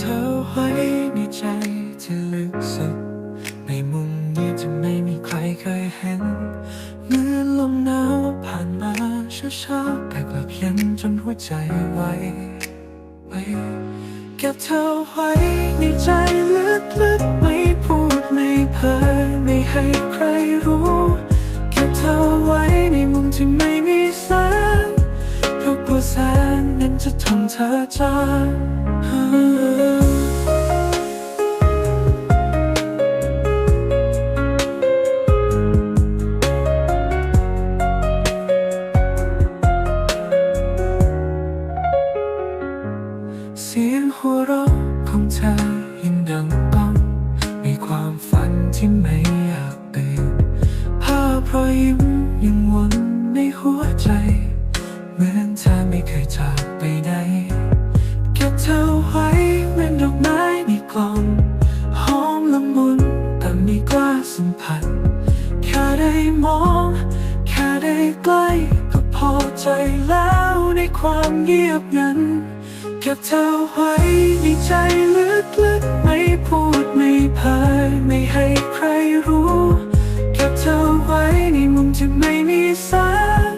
เธอไว้ในใจที่ลึกสุดในมุมนี้จะไม่มีใครเคยเห็นเมื่อลมหนาวผ่านมาช้าๆแต่กลับเย็นจนหัวใจไหวไว้เก็บเธอไว้ในใจลึกๆไม่พูดไม่เผยไม่ให้ใครรู้เก็บเธอไว้ในมุมที่ไม่มีแสงเพราะกลัวแสงนั้นจะทำเธอจาง ในความเงียบงันเก็บเธอไว้ในใจลึกๆ ไม่พูดไม่เผยไม่ให้ใครรู้ เก็บเธอไว้ในมุมที่ไม่มีแสง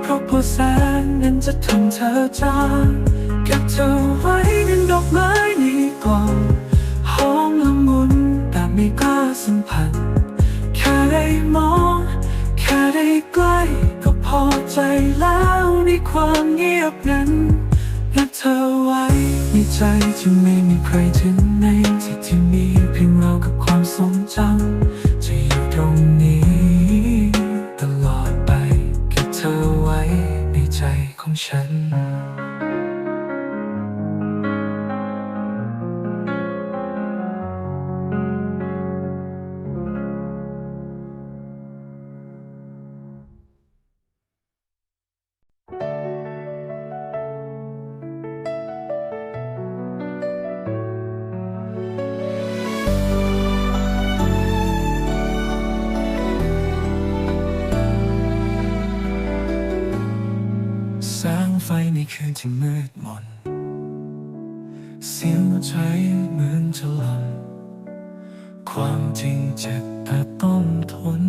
เพราะกลัวแสงนั้นจะทำเธอจางเก็บเธอไว้เป็นดอกไม้ในกล่องหอมละมุนแต่ไม่กล้าสัมผัสแค่ได้มอง แค่ได้ใกล้ พอใจแล้วในความเงียบนั้นและเธอไว้ในใจที่ไม่มีใครถึงในที่ที่มีเพียงเรากับความทรงจำจะอยู่ตรงนี้ ตลอดไปเก็บเธอไว้ในใจของฉัน เสียงหัวใจเหมือนจะหลับความจริงเจ็บแต่ต้องทน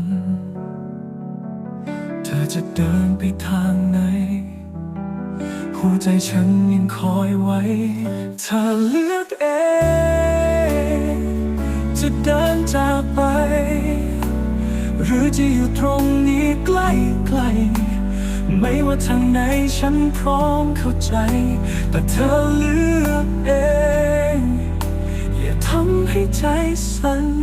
เธอจะเดินไปทางไหน หัวใจฉันยังคอยไว้ เธอเลือกเอง จะเดินจากไป หรือจะอยู่ตรงนี้ใกล้ๆ ไม่ว่าทางไหนฉันพร้อมเข้าใจ แต่เธอเลือกเอง อย่าทำให้ใจสั่น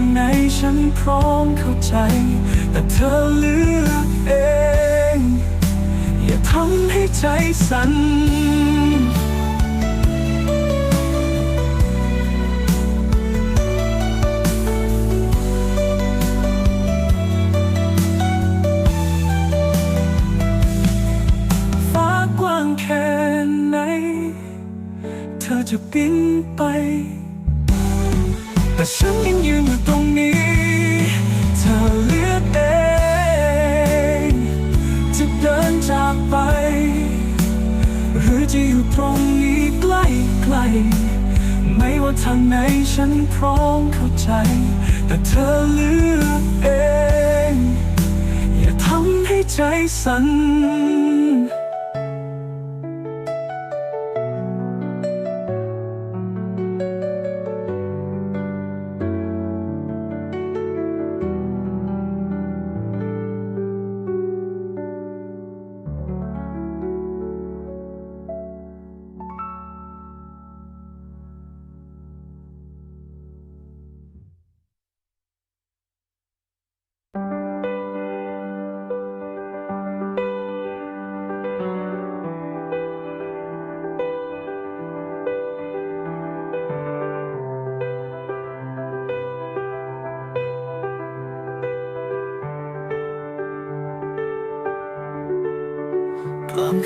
างไหนฉันพร้อมเข้าใจ แต่เธอเลือกเอง อย่าทำให้ใจสั่นฟ้ากว้างแค่ไหน เธอจะบินไป แต่ฉัน ฉันพร้อมเข้าใจ แต่เธอเลือกเอง อย่าทำให้ใจสั่น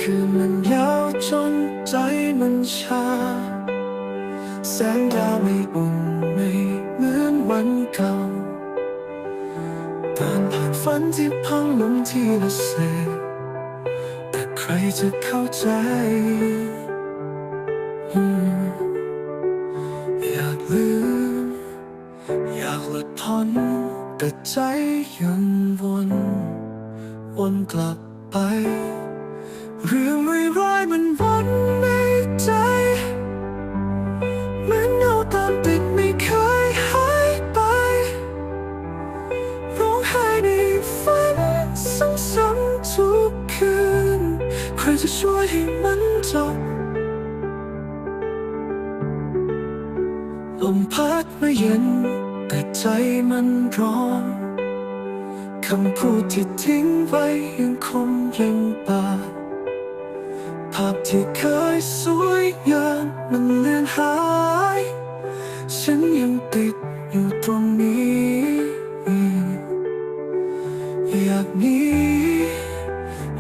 คืนมันยาวจนใจมันชา แสงดาวไม่อุ่นไม่เหมือนวันเก่าเดินผ่านฝันที่พังลงทีละเศษแต่ใครจะเข้าใจอืมอยากลืมอยากหลุดพ้นแต่ใจยังวนวนกลับไป เรื่องไม่ร้ายมันวนในใจเหมือนเงาตามติดไม่เคยหายไปร้องไห้ในฝันซ้ำๆทุกคืนใครจะช่วยให้มันจบลมพัดมาเย็น แต่ใจมันร้อนคำพูดที่ทิ้งไว้ยังคงยังบาด ภาพที่เคยสวยงามมันเลือนหาย ฉันยังติดอยู่ตรงนี้ อยากหนี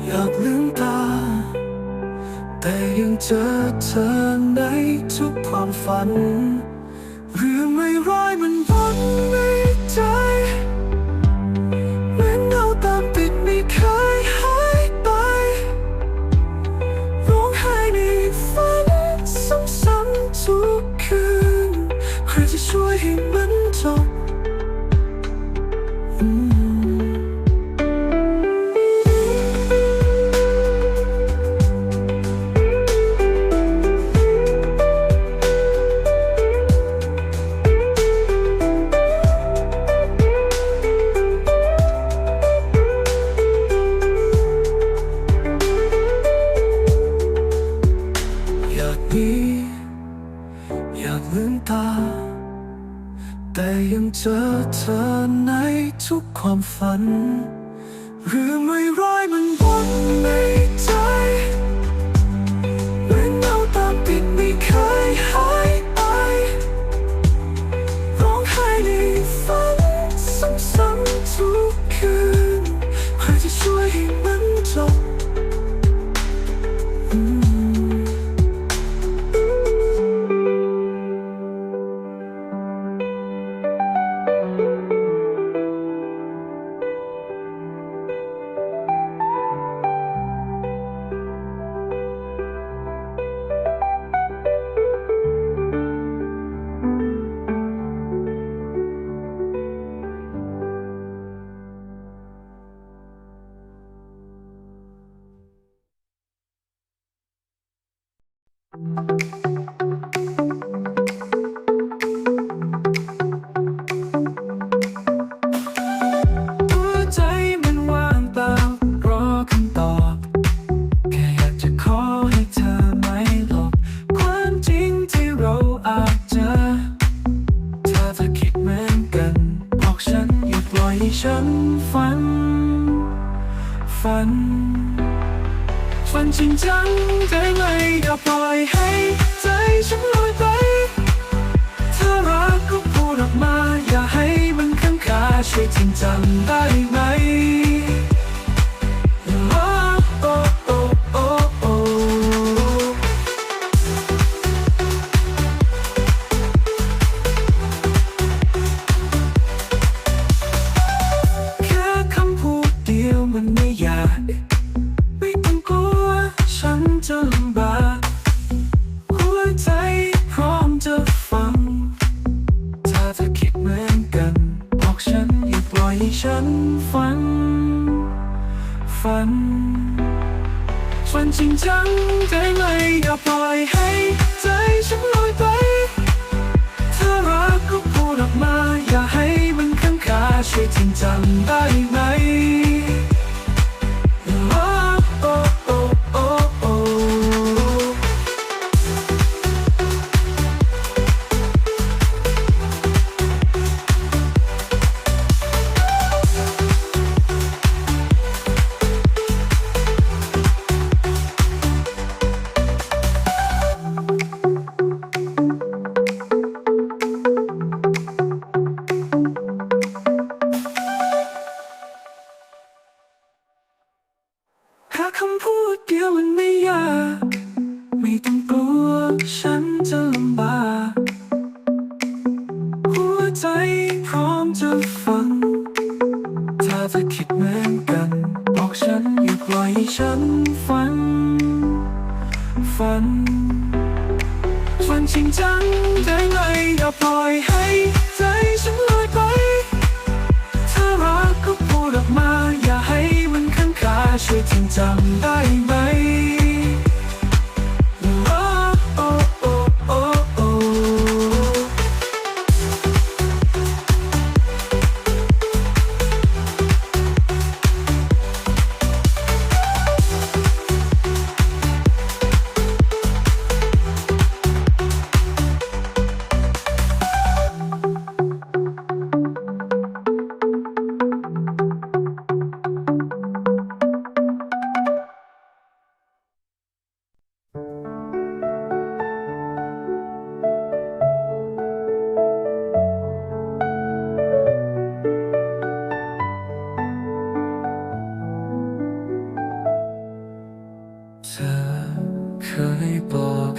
อยากลืมตา แต่ยังเจอเธอในทุกความฝัน หั ว จังได้ไหมอย่าปล่อยให้ใจฉันลอยไปถ้ารักก็พูดออกมา อย่าให้มันข้างคาช่วยจริงจังได้ไหม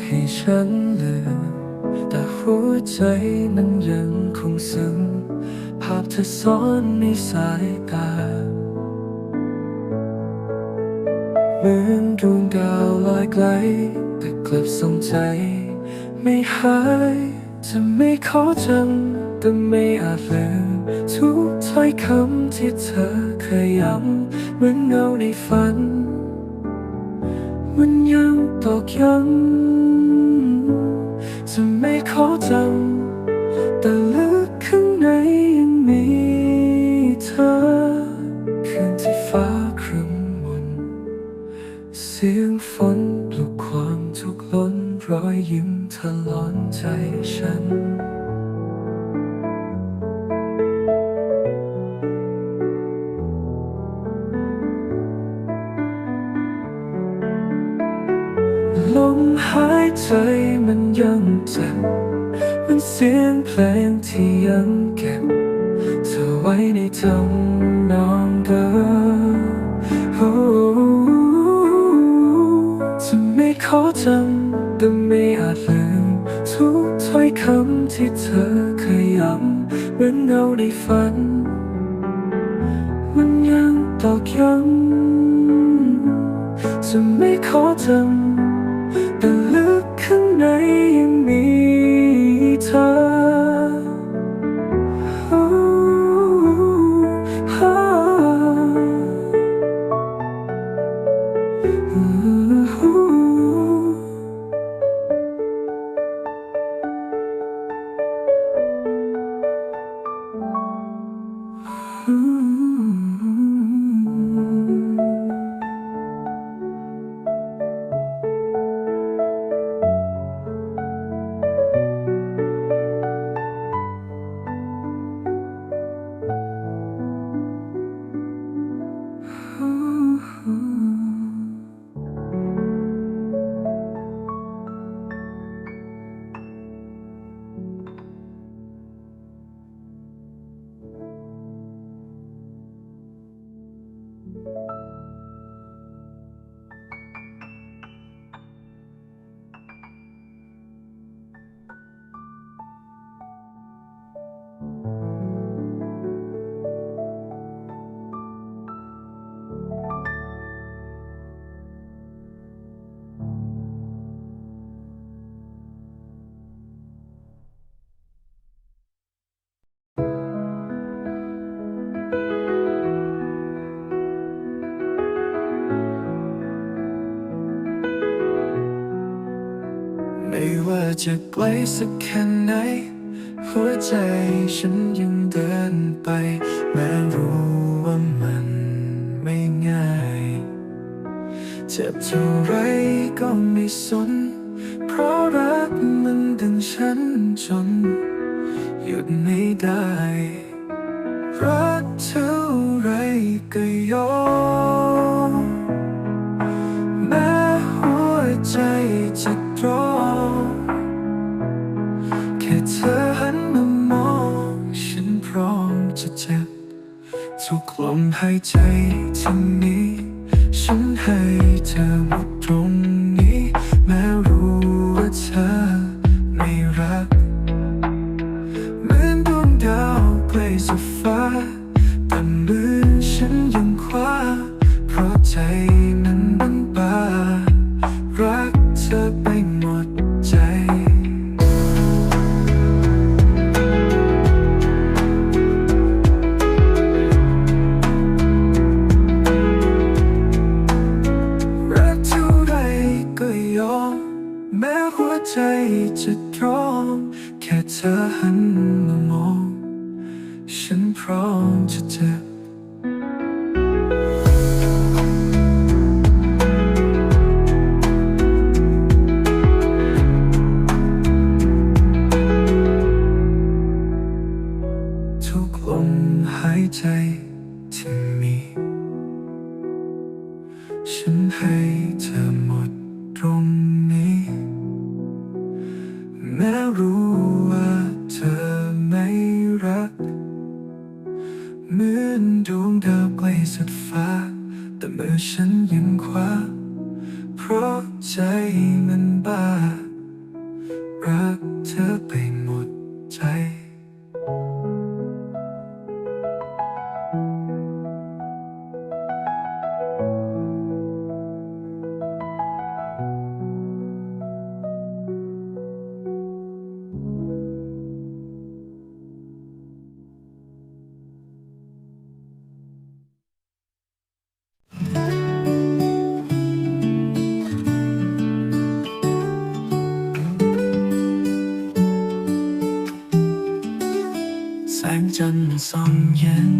ให้ฉันลืมแต่หัวใจนั้นยังคงซึ้งภาพเธอซ้อนในสายตาเหมือนดวงดาวลอยไกล แต่กลับส่งใจ ไม่หายจะไม่ขอจำแต่ไม่อาจลืมทุกถ้อยคำที่เธอเคยย้ำเหมือนเงาในฝัน มันยังตอกย้ำ จะไม่ เขาจำแต่ไม่อาจลืมทุกถ้อยคำที่เธอเคยย้ำเหมือนเงาในฝัน มันยังตอกย้ำจะไม่ขอจำ จะไกลสักแค่ไหน หัวใจฉันยังเดินไป แม้รู้ว่ามันไม่ง่าย เจ็บเท่าไรก็ไม่สน จัน